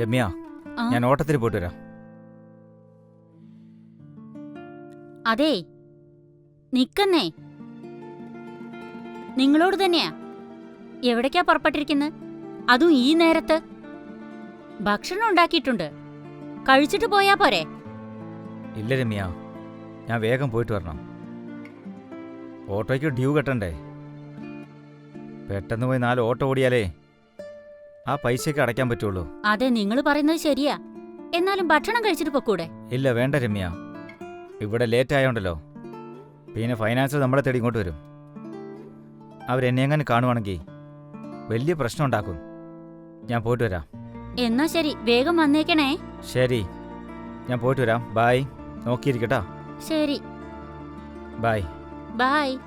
രമ്യ ആ, ഞാൻ ഓട്ടത്തിൽ പോയിട്ട് വരാം. അതേ നിക്കന്നേ. നിങ്ങളോട് തന്നെയാ. എവിടേക്കാ പുറപ്പെട്ടിരിക്കുന്നത് അതും ഈ നേരത്ത്. ഭക്ഷണം ഉണ്ടാക്കിയിട്ടുണ്ട്. കഴിച്ചിട്ട് പോയാ പോരെ. ഇല്ല രമ്യ ഞാൻ വേഗം പോയിട്ട് വരണം. ഓട്ടോയ്ക്ക് ഡ്യൂ കെട്ടണ്ടേ? പെട്ടെന്ന് പോയി നാല് ഓട്ടോ ഓടിയാലേ ആ പൈസയ്ക്ക് അടയ്ക്കാൻ പറ്റുള്ളൂ. അതെ നിങ്ങൾ പറയുന്നത് ശരിയാ. എന്നാലും ഭക്ഷണം കഴിച്ചിട്ട് പൊക്കൂടെ? ഇല്ല വേണ്ട രമ്യ. ഇവിടെ ലേറ്റ് ആയോണ്ടല്ലോ. പിന്നെ ഫൈനാൻസ് നമ്മളെ തേടി ഇങ്ങോട്ട് വരും. അവരെന്നെ എങ്ങനെ കാണുവാണെങ്കിൽ വലിയ പ്രശ്നം ഉണ്ടാക്കും. ഞാൻ പോയിട്ട് വരാം. എന്നാ ശരി വേഗം വന്നേക്കണേ. ശരി. ഞാൻ പോയിട്ട് വരാം. ബായ് നോക്കിയിരിക്കട്ടാ. ശരി. ബായ് ബായ്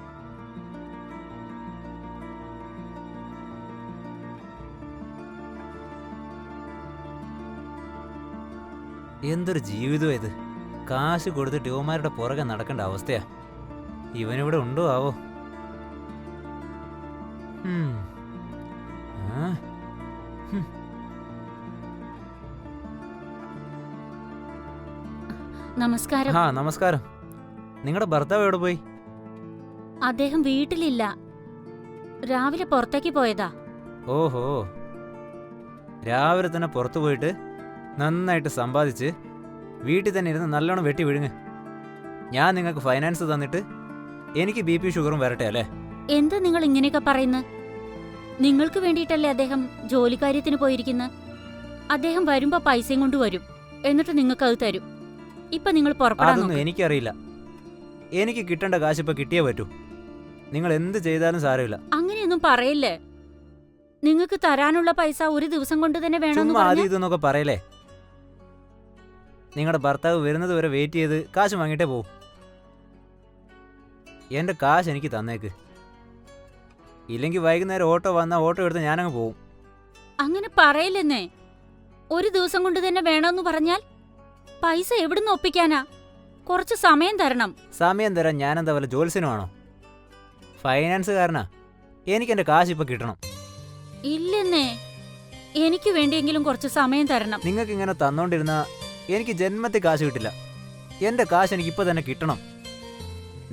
എന്തൊരു ജീവിതം ഇത്. കാശ് കൊടുത്തിട്ട് ട്യൂമാരുടെ പുറകെ നടക്കേണ്ട അവസ്ഥയാ. ഇവനിവിടെ ഉണ്ടോ ആവോ. നമസ്കാരം ആ. നമസ്കാരം. നിങ്ങളുടെ ഭർത്താവ് എവിടെ പോയി? അദ്ദേഹം വീട്ടിലില്ല. രാവിലെ പുറത്തേക്ക് പോയതാ. ഓഹോ. രാവിലെ തന്നെ പുറത്തു പോയിട്ട് നന്നായിട്ട് സമ്പാദിച്ച് വീട്ടിൽ തന്നെ ഇരുന്ന് നല്ലോണം വെട്ടി വിഴുങ്ങ്. ഞാൻ നിങ്ങൾക്ക് ഫൈനാൻസ് തന്നിട്ട് എനിക്ക് ബി പി ഷുഗറും വരട്ടെ അല്ലേ? എന്താ നിങ്ങൾ ഇങ്ങനെയൊക്കെ പറയുന്നത്? നിങ്ങൾക്ക് വേണ്ടിയിട്ടല്ലേ അദ്ദേഹം ജോലിക്കാര്യത്തിന് പോയിരിക്കുന്നത്? അദ്ദേഹം വരുമ്പോ പൈസയും കൊണ്ട് വരും. എന്നിട്ട് നിങ്ങൾക്ക് അത് തരും. ഇപ്പൊ നിങ്ങൾ പുറപ്പെടാൻ അതൊന്നും നോക്ക്. എനിക്കറിയില്ല. എനിക്ക് കിട്ടേണ്ട കാശ് ഇപ്പൊ കിട്ടിയേ പറ്റൂ. നിങ്ങൾ എന്ത് ചെയ്താലും സാരമില്ല. അങ്ങനെയൊന്നും പറയില്ലേ? നിങ്ങൾക്ക് തരാനുള്ള പൈസ ഒരു ദിവസം കൊണ്ട് തന്നെ വേണമെന്ന് ചുമ്മാ പറഞ്ഞാ ആദ്യം ഇതെന്നൊക്കെ പറയലേ നിങ്ങളുടെ ഭർത്താവ് വരുന്നത് വരെ വെയിറ്റ് ചെയ്ത് കാശ് വാങ്ങിയിട്ടേ പോവും. എന്റെ കാശ് എനിക്ക് തന്നേക്ക്. ഇല്ലെങ്കിൽ വൈകുന്നേരം ഓട്ടോ വന്നാൽ ഓട്ടോ എടുത്ത് ഞാനങ്ങ് പോവും. അങ്ങനെ പറയില്ലെന്നേ. ഒരു ദിവസം കൊണ്ട് തന്നെ വേണമെന്ന് പറഞ്ഞാൽ പൈസ എവിടുന്ന് ഒപ്പിക്കാനാ? കുറച്ച് സമയം തരണം. സമയം തരാൻ ഞാനെന്താ വല്ല ജോത്സ്യനുമാണോ ഫൈനാൻസുകാരനാ. എനിക്ക് എന്റെ കാശ് ഇപ്പൊ കിട്ടണം. ഇല്ലെന്നേ. എനിക്ക് വേണ്ടിയെങ്കിലും കുറച്ച് സമയം തരണം. നിങ്ങൾക്ക് ഇങ്ങനെ തന്നോണ്ടിരുന്ന എനിക്ക് ജന്മത്തിൽ കാശ് കിട്ടില്ല. എന്റെ കാശ് എനിക്ക് ഇപ്പൊ തന്നെ കിട്ടണം.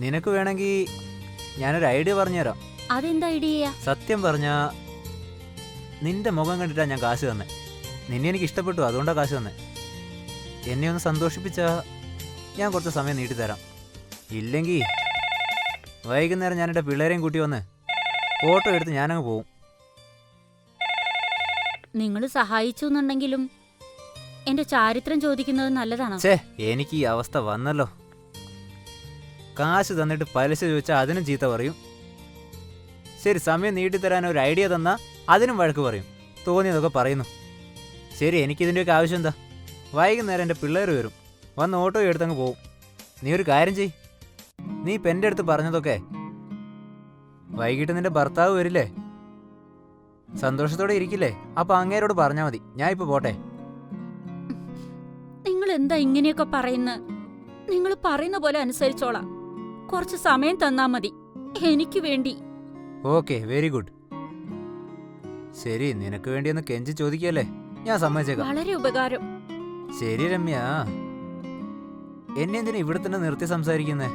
നിനക്ക് വേണമെങ്കിൽ ഞാനൊരു ഐഡിയ പറഞ്ഞുതരാം. അതെന്താ ഐഡിയ സത്യം പറഞ്ഞ നിന്റെ മുഖം കണ്ടിട്ടാ ഞാൻ കാശ് തന്നെ. നിന്നെ എനിക്ക് ഇഷ്ടപ്പെട്ടു അതുകൊണ്ടാ കാശ് തന്നെ. എന്നെ ഒന്ന് സന്തോഷിപ്പിച്ച ഞാൻ കുറച്ച് സമയം നീട്ടിത്തരാം ഇല്ലെങ്കിൽ വൈകുന്നേരം ഞാൻ എന്റെ പിള്ളേരെയും കൂട്ടി വന്ന് ഓട്ടോ എടുത്ത് ഞാനങ്ങ് പോവും. നിങ്ങൾ സഹായിച്ചു എന്നുണ്ടെങ്കിലും എന്റെ ചാരിത്രം ചോദിക്കുന്നത് നല്ലതാണോ? എനിക്ക് ഈ അവസ്ഥ വന്നല്ലോ. കാശ് തന്നിട്ട് പലിശ ചോദിച്ചാൽ അതിനും ചീത്ത പറയും. ശരി സമയം നീട്ടിത്തരാൻ ഒരു ഐഡിയ തന്നാ അതിനും വഴക്ക് പറയും. തോന്നിയതൊക്കെ പറയുന്നു. ശരി എനിക്കിതിന്റെയൊക്കെ ആവശ്യം എന്താ? വൈകുന്നേരം എന്റെ പിള്ളേർ വരും. വന്ന് ഓട്ടോ എടുത്തങ്ങ് പോവും. നീ ഒരു കാര്യം ചെയ് നീ ഇപ്പം എന്റെ അടുത്ത് പറഞ്ഞതൊക്കെ വൈകിട്ട് നിന്റെ ഭർത്താവ് വരില്ലേ? സന്തോഷത്തോടെ ഇരിക്കില്ലേ? അപ്പൊ അങ്ങേരോട് പറഞ്ഞാൽ മതി. ഞാൻ ഇപ്പൊ പോട്ടെ. എന്താ ഇങ്ങനെയൊക്കെ പറയുന്നത് നിങ്ങൾ പറയുന്ന പോലെ അനുസരിച്ചോളാം. കുറച്ച് സമയം തന്നാ മതി. എനിക്ക് വേണ്ടി. Okay very good. ശരി നിനക്ക് വേണ്ടി ഒന്ന് കെഞ്ചി ചോദിക്കല്ലേ? ഞാൻ സമ്മതിച്ചേക്കാം. വളരെ ഉപകാരം. ശരി രമ്യ. എന്നെ എന്തിനാ ഇവിടെ തന്നെ നിർത്തി സംസാരിക്കുന്നേ?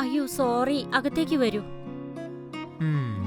അയ്യോ സോറി. അകത്തേക്ക് വരൂ. ഉം.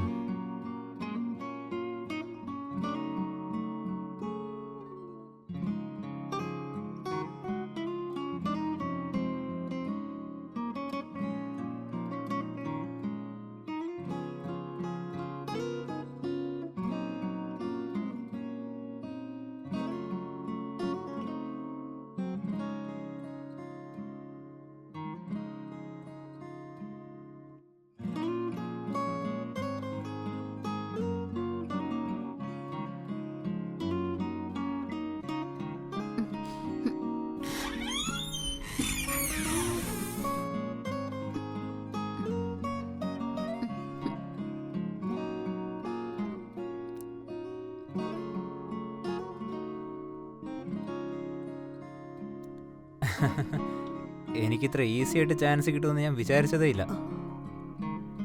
എനിക്കിത്ര ഈസി ആയിട്ട് ചാൻസ് കിട്ടുമെന്ന് ഞാൻ വിചാരിച്ചതേ ഇല്ല.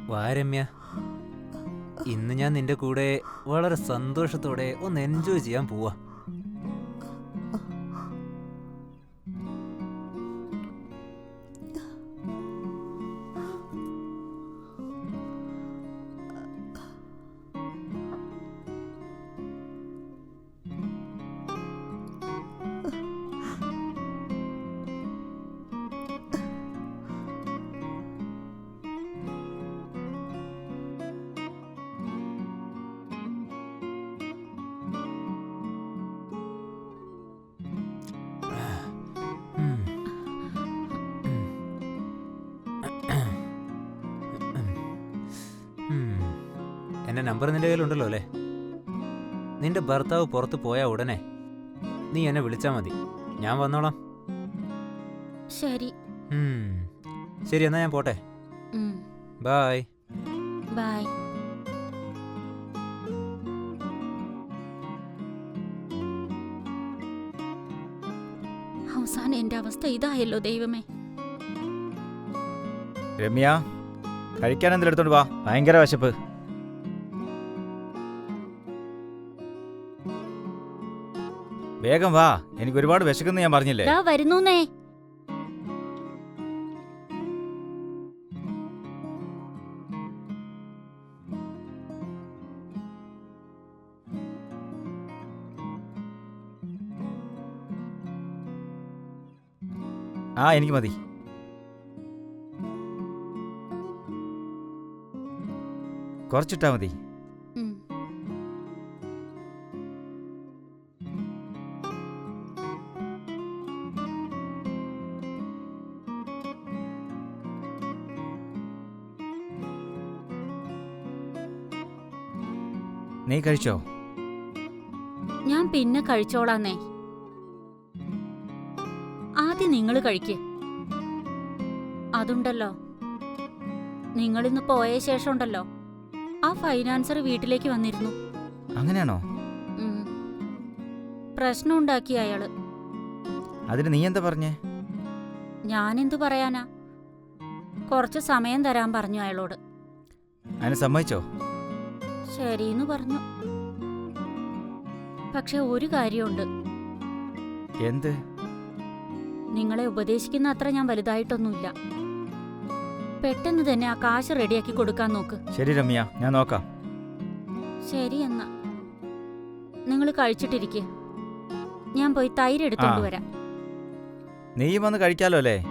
വാരമ്യ ഇന്ന് ഞാൻ നിന്റെ കൂടെ വളരെ സന്തോഷത്തോടെ ഒന്ന് എൻജോയ് ചെയ്യാൻ പോവാ. എന്റെ നമ്പർ നിന്റെ കയ്യിലുണ്ടല്ലോ അല്ലേ? നിന്റെ ഭർത്താവ് പുറത്തു പോയാൽ ഉടനെ നീ എന്നെ വിളിച്ചാൽ മതി. ഞാൻ വന്നോളാം. ശരി. ഉം. ശരി എന്നാ ഞാൻ പോട്ടെ. ബായ്. ബായ്. ബൈ അവസാനം എന്റെ അവസ്ഥ ഇതായല്ലോ ദൈവമേ. രമ്യ കഴിക്കാൻ എന്തെങ്കിലും എടുത്തോണ്ട് വാ. ഭയങ്കര വിശപ്പ്. വേഗം വാ. എനിക്ക് ഒരുപാട് വിശക്കുന്ന ഞാൻ പറഞ്ഞില്ലേ? ദാ വരുന്നൂന്നേ. ആ എനിക്ക് മതി. കുറച്ചിട്ടാ മതി. നീ കഴിച്ചോ? ഞാൻ പിന്നെ കഴിച്ചോളാന്നേ. ആദ്യം നിങ്ങൾ കഴിക്ക്. അതുണ്ടല്ലോ. നിങ്ങളിന്ന് പോയ ശേഷം ഉണ്ടല്ലോ. ആ ഫൈനാൻസർ വീട്ടിലേക്ക് വന്നിരുന്നു. അങ്ങനെയാണോ? പ്രശ്നം ഉണ്ടാക്കി അയാൾ. അതിന് നീ എന്താ പറഞ്ഞേ? ഞാനെന്തു പറയാനാ? കുറച്ച് സമയം തരാൻ പറഞ്ഞു അയാളോട്. അതിന് സമ്മതിച്ചോ? ശരിന്ന് പറഞ്ഞു. പക്ഷെ ഒരു കാര്യമുണ്ട്. എന്ത്? നിങ്ങളെ ഉപദേശിക്കുന്ന അത്ര ഞാൻ വലുതായിട്ടൊന്നുമില്ല. പെട്ടെന്ന് തന്നെ ആ കാശ് റെഡിയാക്കി കൊടുക്കാൻ നോക്ക്. ശരി രമ്യ ഞാൻ നോക്കാം. ശരി എന്നാ. നിങ്ങൾ കഴിച്ചിട്ടിരിക്കേ. ഞാൻ പോയി തൈര് എടുത്തോണ്ട് വരാം. നീ വന്ന് കഴിക്കാലോ അല്ലേ?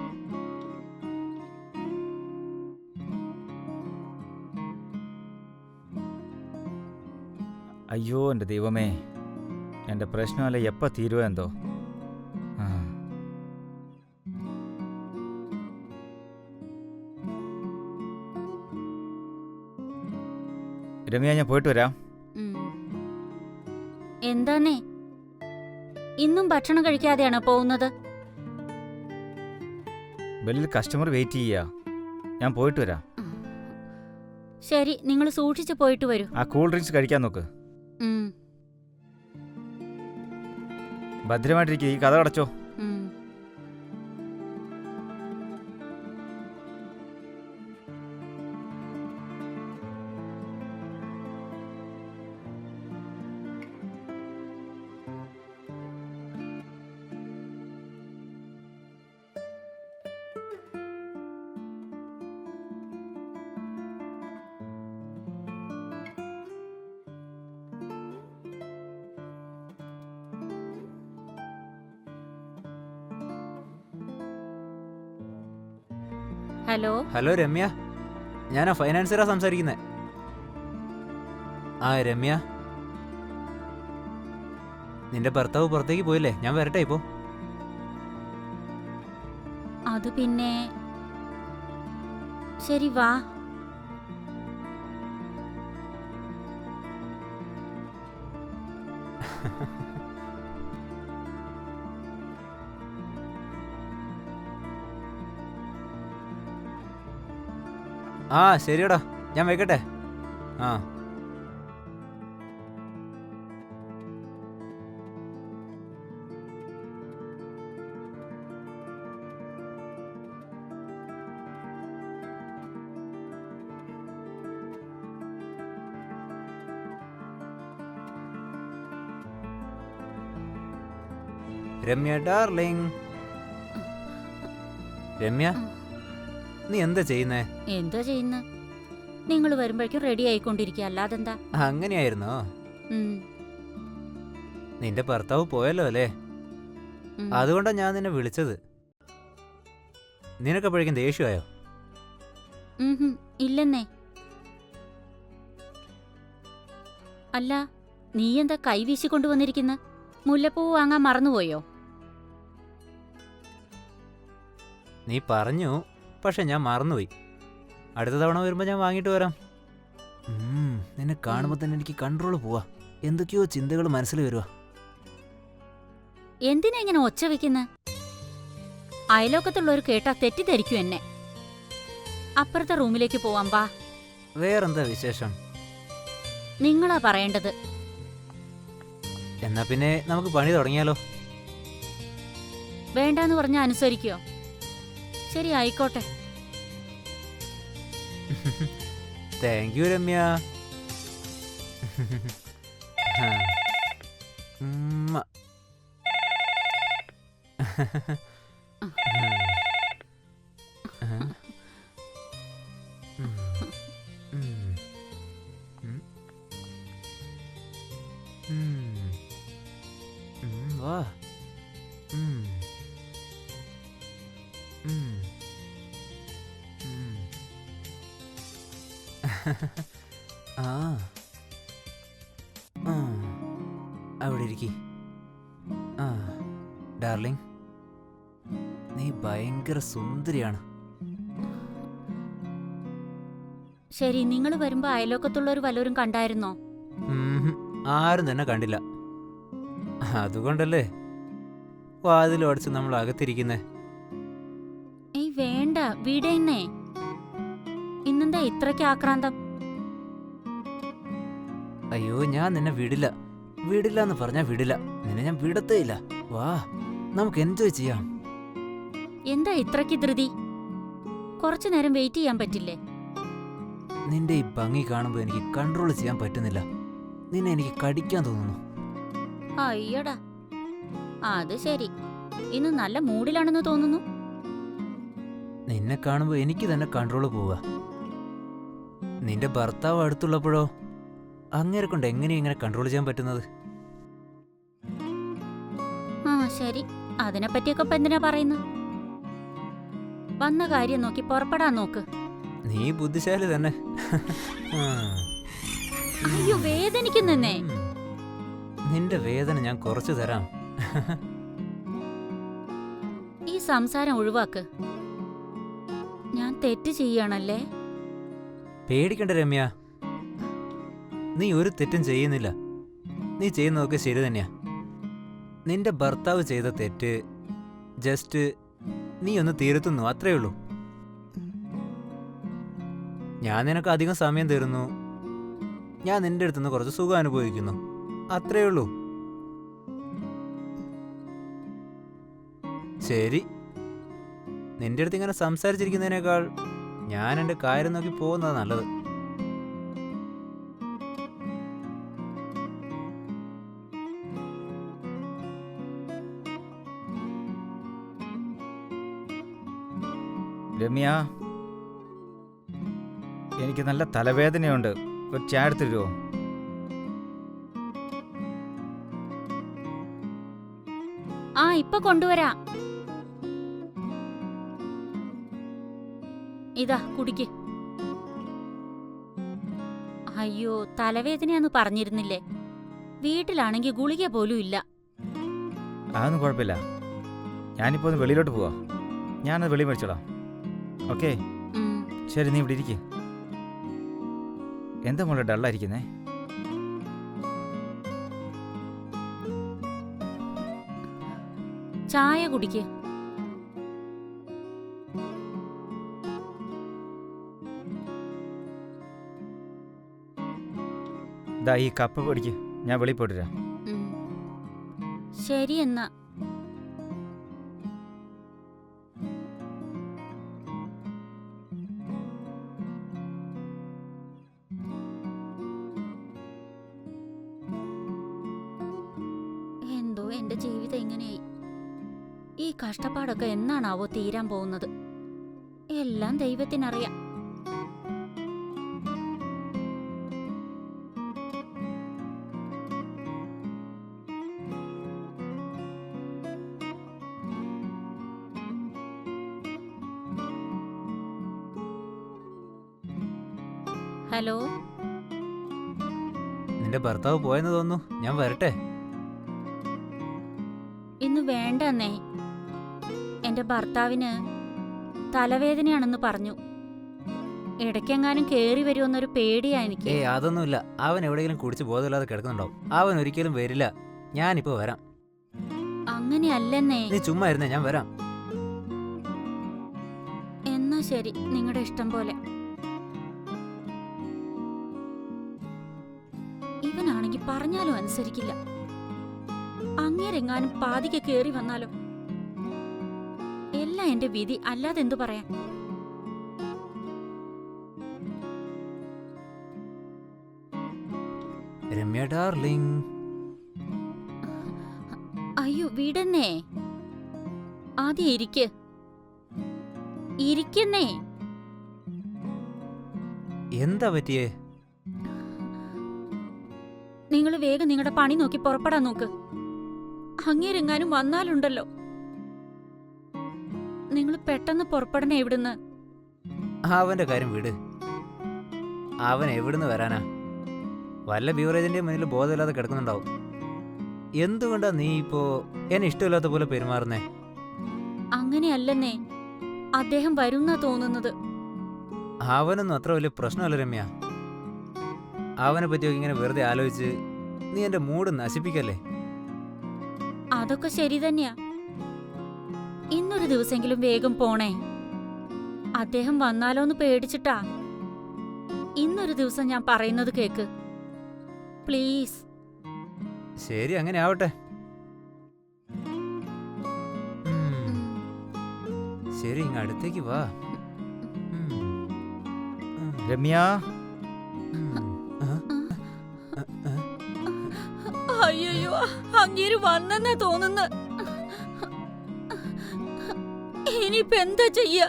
അയ്യോ എന്റെ ദൈവമേ. എന്റെ പ്രശ്നമല്ല എപ്പോൾ തീരുവോ എന്തോ. ആ. രമ്യ ഞാൻ പോയിട്ട് വരാം. എന്താന്നേ? ഇന്നും ഭക്ഷണം കഴിക്കാതെയാണ് പോകുന്നത്? ബെല്ലിൽ കസ്റ്റമർ വെയിറ്റ് ചെയ്യാ. ഞാൻ പോയിട്ട് വരാം. ശരി നിങ്ങൾ സൂക്ഷിച്ച് പോയിട്ട് വരൂ. ആ കൂൾ ഡ്രിങ്ക്സ് കഴിക്കാൻ നോക്ക്. ഭദ്രമായിട്ടിരിക്കുക ഈ കഥ അടച്ചോ ഹലോ? ഹലോ രമ്യ. ഞാനാ ഫൈനാൻസറാ സംസാരിക്കുന്നത് ആ രമ്യ. നിന്റെ ഭർത്താവ് പുറത്തേക്ക് പോയില്ലേ? ഞാൻ വരട്ടെ ഇപ്പോ. അത് പിന്നെ ശരി വാ. ആ ശരിയടാ. ഞാൻ വെക്കട്ടെ ആ. രമ്യ ഡാർലിംഗ്. രമ്യ? നീ എന്താ ചെയ്യുന്നേ? എന്താ ചെയ്യുന്ന? നിങ്ങൾ വരുമ്പോഴേക്കും റെഡി ആയിക്കൊണ്ടിരിക്കുക. അല്ലാതെന്താ? അങ്ങനെയായിരുന്നോ? ഉം, നിന്റെ ഭർത്താവ് പോയല്ലോ അല്ലേ? ഉം. അതുകൊണ്ടാ ഞാൻ നിന്നെ വിളിച്ചത്. നിനക്കപ്പോഴേക്കും ദേഷ്യമായോ? ഉം ഹും, ഇല്ലെന്നേ. അല്ല നീ എന്താ കൈവീശി കൊണ്ടുവന്നിരിക്കുന്ന വന്നിരിക്കുന്ന? മുല്ലപ്പൂ വാങ്ങാൻ മറന്നുപോയോ? നീ പറഞ്ഞു പക്ഷെ ഞാൻ മറന്നുപോയി. അടുത്ത തവണ വരുമ്പോൾ ഞാൻ വാങ്ങിയിട്ട് വരാം. നിന്നെ കാണുമ്പോൾ തന്നെ എനിക്ക് കൺട്രോൾ പോവാ. എന്തൊക്കെയോ ചിന്തകൾ മനസ്സിൽ വരുവാ. എന്തിനാ ഇങ്ങനെ ഒച്ച വെക്കുന്ന? അയലോക്കത്തുള്ളവർ കേട്ടാ തെറ്റിദ്ധരിക്കും എന്നെ. അപ്പുറത്തെ റൂമിലേക്ക് പോവാം വാ. വേറെന്താ വിശേഷം? നിങ്ങളാ പറയേണ്ടത്. എന്നാ പിന്നെ നമുക്ക് പണി തുടങ്ങിയാലോ? വേണ്ടാന്ന് പറഞ്ഞ അനുസരിക്കോ? ശരി ആയിക്കോട്ടെ താങ്ക് യു രമ്യ ഉമ്മ. ഭയങ്കര സുന്ദരിയാണ്. ശരി നിങ്ങൾ വരുമ്പോ അയലോക്കത്തുള്ളവർ വല്ലവരും കണ്ടായിരുന്നോ? ആരും തന്നെ കണ്ടില്ല. അതുകൊണ്ടല്ലേ? വാതിൽ അടച്ച് നമ്മൾ അകത്തിരിക്കുന്നേ. ഏയ് വേണ്ട വീടേന്നേ ഇന്നെന്താ ഇത്രയ്ക്ക് ആക്രാന്തം? അയ്യോ ഞാൻ നിന്നെ വിടില്ല. വിടില്ല എന്ന് പറഞ്ഞാ വിടില്ല. നിന്നെ ഞാൻ വിടത്തേയില്ല. വാ നമുക്ക് എൻജോയ് ചെയ്യാം. എന്താ ഇത്രയ്ക്ക് ധൃതി? കുറച്ചു നേരം വെയിറ്റ് ചെയ്യാൻ പറ്റില്ലേ? നിന്റെ ഈ ഭംഗി കാണുമ്പോൾ എനിക്ക് കൺട്രോൾ ചെയ്യാൻ പറ്റുന്നില്ല. നിന്നെ എനിക്ക് കടിക്കാൻ തോന്നുന്നു. അയ്യടാ. അത് ശരി. ഇന്ന് നല്ല മൂഡിലാണെന്ന് തോന്നുന്നു. നിന്നെ കാണുമ്പോൾ എനിക്ക് തന്നെ കൺട്രോൾ പോവുക നിന്റെ ഭർത്താവ് അടുത്തുള്ളപ്പോഴോ? അങ്ങേരെ കൊണ്ട് എങ്ങനെ ഇങ്ങനെ കൺട്രോൾ ചെയ്യാൻ പറ്റുന്നത്? ആ ശരി. അതിനെപ്പറ്റിയൊക്കെ ഇപ്പൊ എന്തിനാ പറയുന്നത്? വന്ന കാര്യം നോക്കി പുറപ്പെടാൻ നോക്ക്. നീ ബുദ്ധിശാലി തന്നെ. അയ്യോ വേദനിക്കുന്നേ നിന്റെ വേദന ഞാൻ കുറച്ചു തരാം. ഈ സംസാരം ഒഴിവാക്ക്. ഞാൻ തെറ്റ് ചെയ്യാണല്ലേ? പേടിക്കണ്ട രമ്യ. നീ ഒരു തെറ്റും ചെയ്യുന്നില്ല. നീ ചെയ്യുന്നതൊക്കെ ശരി തന്നെയാ. നിന്റെ ഭർത്താവ് ചെയ്ത തെറ്റ് ജസ്റ്റ് നീ ഒന്ന് തിരുത്തുന്നു അത്രേ ഉള്ളൂ. ഞാൻ നിനക്ക് അധികം സമയം തരുന്നു. ഞാൻ നിന്റെ അടുത്തുനിന്ന് കുറച്ച് സുഖം അനുഭവിക്കുന്നു. അത്രേ ഉള്ളൂ. ശരി. നിന്റെ അടുത്ത് ഇങ്ങനെ സംസാരിച്ചിരിക്കുന്നതിനേക്കാൾ ഞാൻ എന്റെ കാര്യം നോക്കി പോകുന്നത് നല്ലത്. രമ്യ എനിക്ക് നല്ല തലവേദനയുണ്ട്. ഒരു ചായ എടുത്തിരുമോ ആ ഇപ്പൊ കൊണ്ടുവരാ. ഇതാ കുടിക്ക്. അയ്യോ തലവേദനയാന്ന് പറഞ്ഞിരുന്നില്ലേ? വീട്ടിലാണെങ്കിൽ ഗുളിക പോലും ഇല്ല. അതൊന്നും കുഴപ്പമില്ല. ഞാനിപ്പോ ഒന്ന് വെളിയിലോട്ട് പോവാ. ഞാനത് വെളി മേടിച്ചോളാം. ഓക്കെ. ശരി നീ ഇവിടെ ഇരിക്കുക എന്താ മോളെ ഡള്ളായിരിക്കുന്നേ? ചായ കുടിക്ക്. ഇതാ ഈ കപ്പ് പൊടിക്ക്. ഞാൻ വെളിയിൽ പോയിട്ട് ശരി എന്നാ. കഷ്ടപ്പാടൊക്കെ എന്നാണാവോ തീരാൻ പോകുന്നത്? എല്ലാം ദൈവത്തിനറിയാം. ഹലോ? നിന്റെ ഭർത്താവ് പോയെന്ന് തോന്നുന്നു. ഞാൻ വരട്ടെ? ഇന്ന് വേണ്ടെന്നേ. എന്റെ ഭർത്താവിന് തലവേദനയാണെന്ന് പറഞ്ഞു. ഇടയ്ക്കെങ്ങാനും കേറി വരുമെന്നൊരു പേടിയാ എനിക്ക്. ഏ അതൊന്നുമില്ല. അവൻ എവിടെയെങ്കിലും കുടിച്ച് ബോധമില്ലാതെ കിടക്കുന്നുണ്ടാവും. അവൻ ഒരിക്കലും വരില്ല. ഞാനിപ്പോ വരാം. അങ്ങനെയല്ലെന്നേ. നീ ചുമ്മാ ഇരുന്നേ ഞാൻ വരാം. എന്നാ ശരി നിങ്ങളുടെ ഇഷ്ടം പോലെ. ഇവനാണെങ്കിൽ പറഞ്ഞാലും അനുസരിക്കില്ല. അങ്ങേരെങ്ങാനും പാതിക്ക് കേറി വന്നാലോ എല്ലാം എന്റെ വിധി അല്ലാതെ എന്തു പറയാൻ? രമ്യ ഡാർലിംഗ്. അയ്യോ വിടന്നേ. ആദ്യം ഇരിക്ക്. ഇരിക്കുന്നേ. എന്താ പറ്റിയേ? നിങ്ങൾ വേഗം നിങ്ങളുടെ പണി നോക്കി പുറപ്പെടാൻ നോക്ക്. അങ്ങേരെങ്ങാനും വന്നാലുണ്ടല്ലോ. പെട്ടെന്ന് പുറപ്പെടണേ ഇവിടുന്ന്. അവന്റെ കാര്യം വിട്. അവൻ എവിടുന്ന് വരാനാ? വല്ല ബീവറേജിന്റെ മുന്നിൽ ബോധമില്ലാതെ കിടക്കുന്നുണ്ടാവും. എന്തുകൊണ്ടാ നീ ഇപ്പോ എന്നെ ഇഷ്ടമില്ലാത്ത പോലെ പെരുമാറുന്നേ? അങ്ങനെയല്ലെന്നേ. അദ്ദേഹം വരുന്നാ തോന്നുന്നത്. അവനൊന്നും അത്ര വലിയ പ്രശ്നമല്ല രമ്യ. അവനെ പറ്റിയൊക്കെ ഇങ്ങനെ വെറുതെ ആലോചിച്ച് നീ എന്റെ മൂഡ് നശിപ്പിക്കല്ലേ? അതൊക്കെ ശരി തന്നെയാ. ഇന്നൊരു ദിവസെങ്കിലും വേഗം പോണേ. അദ്ദേഹം വന്നാലോന്ന് പേടിച്ചിട്ടാ. ഇന്നൊരു ദിവസം ഞാൻ പറയുന്നത് കേക്ക്. പ്ലീസ്. ശരി അങ്ങനെ ആവട്ടെ. ശരി ഇങ്ങ് അടുത്തേക്ക് വാ. രമ്യ. അയ്യോ അങ്ങേര് വന്നെന്നാ തോന്നുന്നു. ഇനിയിപ്പ എന്താ ചെയ്യ?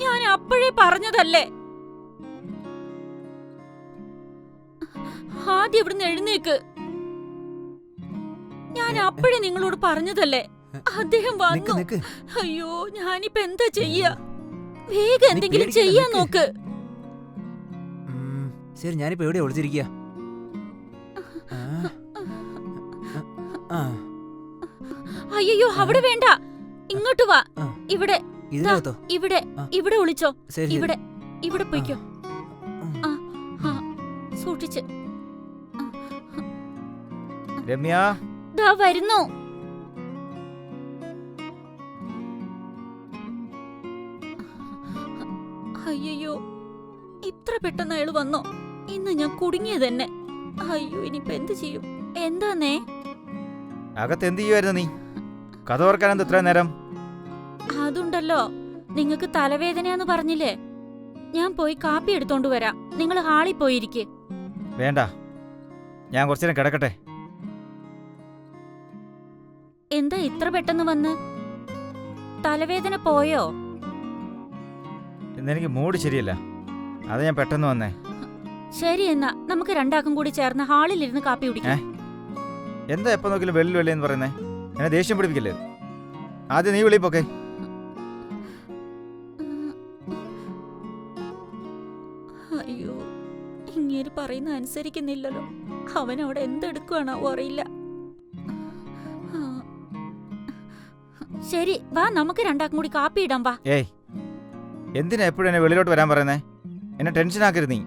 ഞാൻ അപ്പോഴേ പറഞ്ഞതല്ലേ? ആദ്യം ഇവിടുന്ന് എഴുന്നേക്ക്. ഞാൻ അപ്പോഴേ നിങ്ങളോട് പറഞ്ഞതല്ലേ? അദ്ദേഹം വന്നു. അയ്യോ ഞാനിപ്പ എന്താ ചെയ്യ? വേഗം എന്തെങ്കിലും ചെയ്യാൻ നോക്ക്. ശരി ഞാനിപ്പോ എവിടെ ഒളിച്ചിരിക്കുക അയ്യോ അവിടെ വേണ്ട. ഇങ്ങോട്ട് വാ. ഇവിടെ. ഇതിനകത്തോ? ഇവിടെ. ഇവിടെ ഒളിച്ചോ ശരി ശരി. ഇവിടെ. ഇവിടെ പൊയ്ക്കോ. ആ, ആ സൂക്ഷിച്ച്. രമ്യ? ദാ വരുന്നു. അയ്യോ ഇത്ര പെട്ടെന്ന് അയാൾ വന്നോ? ഇന്ന് ഞാൻ കുടുങ്ങിയത് തന്നെ. അയ്യോ ഇനിയിപ്പ എന്ത് ചെയ്യും? എന്താന്നേ? അകത്ത് എന്ത് ചെയ്യുമായിരുന്നു നീ? കഥ ഓർക്കാൻ എന്താ ഇത്രയും നേരം? അതുണ്ടല്ലോ. നിങ്ങൾക്ക് തലവേദനയാന്ന് പറഞ്ഞില്ലേ? ഞാൻ പോയി കാപ്പി എടുത്തോണ്ട് വരാം. നിങ്ങൾ ഹാളിൽ പോയിരിക്കെ. വേണ്ട. ഞാൻ കുറച്ചു നേരം കിടക്കട്ടെ. എന്താ ഇത്ര പെട്ടെന്ന് വന്ന്? തലവേദന പോയോ? ഇന്നെനിക്ക് മൂഡ് ശരിയല്ല. അത് ഞാൻ പെട്ടെന്ന് വന്നേ. ശരി എന്നാ. നമുക്ക് രണ്ടാക്കും കൂടി ചേർന്ന് ഹാളിലിരുന്ന് കാപ്പി കുടിക്കാം. എന്താ എപ്പോ നോക്കിയാലും വെള്ളി വെള്ളി എന്ന് പറയുന്നേ? എന്നെ ദേഷ്യം പിടിപ്പിക്കല്ലേ? ആദ്യം നീ വിളിപ്പോക്കെ അയ്യോ ഇങ്ങനെ പറയുന്ന അനുസരിക്കുന്നില്ലല്ലോ. അവൻ അവിടെ എന്തെടുക്കുവാണോ അറിയില്ല. ശരി വാ നമുക്ക് രണ്ടാക്കും കൂടി കാപ്പി ഇടാം വാ. ഏയ് എന്തിനാ എപ്പോഴും എന്നെ വെളിയിലോട്ട് വരാൻ പറയുന്നേ? എന്നെ ടെൻഷൻ ആക്കരുത് നീ.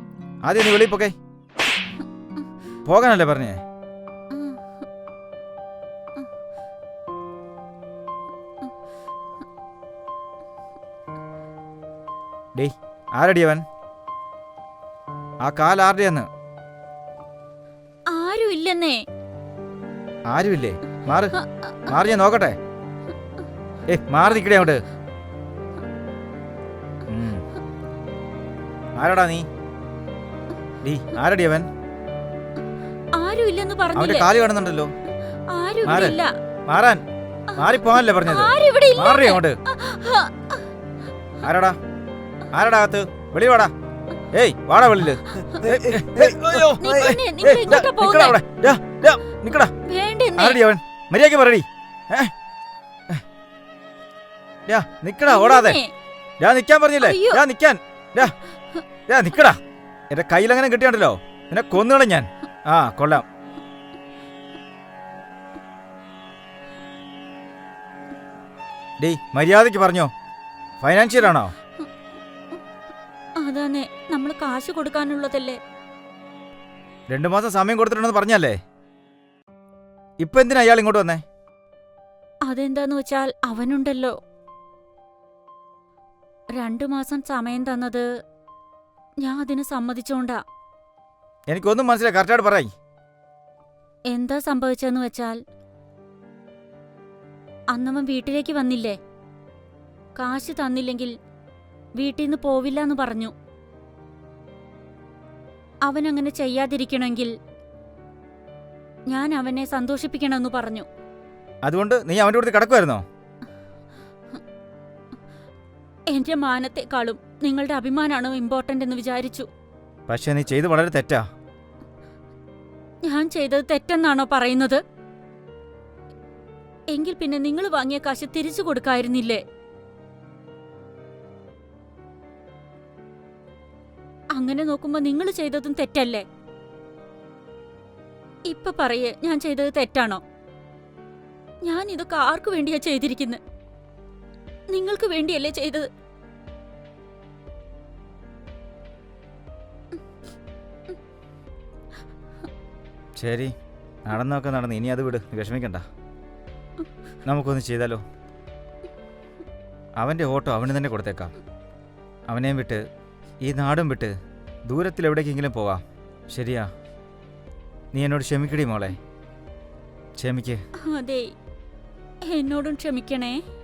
ആദ്യം നീ വെളിയിൽ പോകാനല്ലേ പറഞ്ഞേ? ആരടി അവൻ? ആ കാൽ ആരുടെയാന്ന്? ആരും ഇല്ലെന്നേ ആരുമില്ലേ? മാറ് മാറി ഞാൻ നോക്കട്ടെ. ഏ മാറി നിക്കടേ അങ്ങോട്ട്. ആരാടാ നീ? ഡീ ആരടി അവൻ? ആരും ഇല്ലെന്ന് അവന്റെ പറഞ്ഞില്ലേ കാൽ കാണുന്നുണ്ടല്ലോ. ആരും. ഇവിടെ ഇല്ല മാറാൻ. മാറിപ്പോവാനല്ലേ പറഞ്ഞത്? ആരും ഇവിടെ ഇല്ല മാറി അങ്ങോട്ട്. ആരാടാ? ആരാടാ അകത്ത്? വെളി വാടാ. ഏയ് വാടാ വെളിയിൽ. നിക്കടാ അവിടെ. ദാ, ദാ, നിക്കടാ. ആരടി അവൻ? മര്യാദയ്ക്ക് പറയടി. ഏ? നിക്കടാ ഓടാതെ. ഞാൻ നിക്കാൻ പറഞ്ഞില്ലേ? ഞാൻ നിക്കാൻ. ദാ, നിക്കടാ. എന്റെ കയ്യിലങ്ങനെ കിട്ടിയാണ്ടല്ലോ. എന്നെ കൊന്നുകള ഞാൻ. ആ കൊള്ളാം ഡേയ് മര്യാദയ്ക്ക് പറഞ്ഞോ. ഫൈനാൻഷ്യൽ ആണോ? അതാന്നേ നമ്മൾ കാശ് കൊടുക്കാനുള്ളതല്ലേ? രണ്ടു മാസം സമയം കൊടുത്തിട്ടുണ്ടെന്ന് പറഞ്ഞല്ലേ? ഇപ്പൊ എന്തിനാ അയാൾ ഇങ്ങോട്ട് വന്നേ? അതെന്താന്ന് വെച്ചാൽ അവനുണ്ടല്ലോ. രണ്ടു മാസം സമയം തന്നത് ഞാൻ അതിന് സമ്മതിച്ചോണ്ടാ. എനിക്കൊന്നും മനസ്സിലായി കറക്റ്റായിട്ട് പറയ്. എന്താ സംഭവിച്ചെന്ന് വെച്ചാൽ അന്നവൻ വീട്ടിലേക്ക് വന്നില്ലേ? കാശ് തന്നില്ലെങ്കിൽ വീട്ടിൽ നിന്ന് പോവില്ല എന്ന് പറഞ്ഞു. അവൻ അങ്ങനെ ചെയ്യാതിരിക്കണമെങ്കിൽ ഞാൻ അവനെ സന്തോഷിപ്പിക്കണമെന്ന് പറഞ്ഞു. അതുകൊണ്ട് നീ അവന്റെ അടുത്ത് കിടക്കുമായിരുന്നോ എന്റെ മാനത്തെക്കാളും നിങ്ങളുടെ അഭിമാനാണ് ഇമ്പോർട്ടന്റ് എന്ന് വിചാരിച്ചു. പക്ഷെ നീ ചെയ്ത് വളരെ തെറ്റാ. ഞാൻ ചെയ്തത് തെറ്റെന്നാണോ പറയുന്നത്? എങ്കിൽ പിന്നെ നിങ്ങൾ വാങ്ങിയ കാശ് തിരിച്ചു കൊടുക്കായിരുന്നില്ലേ? അങ്ങനെ നോക്കുമ്പോ നിങ്ങൾ ചെയ്തതും തെറ്റല്ലേ? ഇപ്പൊ പറയേ ഞാൻ ചെയ്തത് തെറ്റാണോ? ഞാൻ ഇതൊക്കെ ആർക്കു വേണ്ടിയാ ചെയ്തിരിക്കുന്നത് നിങ്ങൾക്ക് വേണ്ടിയല്ലേ ചെയ്തത്? ശരി നടന്നൊക്കെ നടന്ന്. ഇനി അത് വിട്. വിഷമിക്കണ്ട. നമുക്കൊന്ന് ചെയ്താലോ? അവന്റെ ഓട്ടോ അവന് തന്നെ കൊടുത്തേക്കാം. അവനെയും വിട്ട് ഈ നാടും വിട്ട് ദൂരത്തിൽ എവിടേക്കെങ്കിലും പോവാം. ശരിയാ. നീ എന്നോട് ക്ഷമിക്കടി മോളെ. ക്ഷമിക്കേ. അതെ. എന്നോടും ക്ഷമിക്കണേ.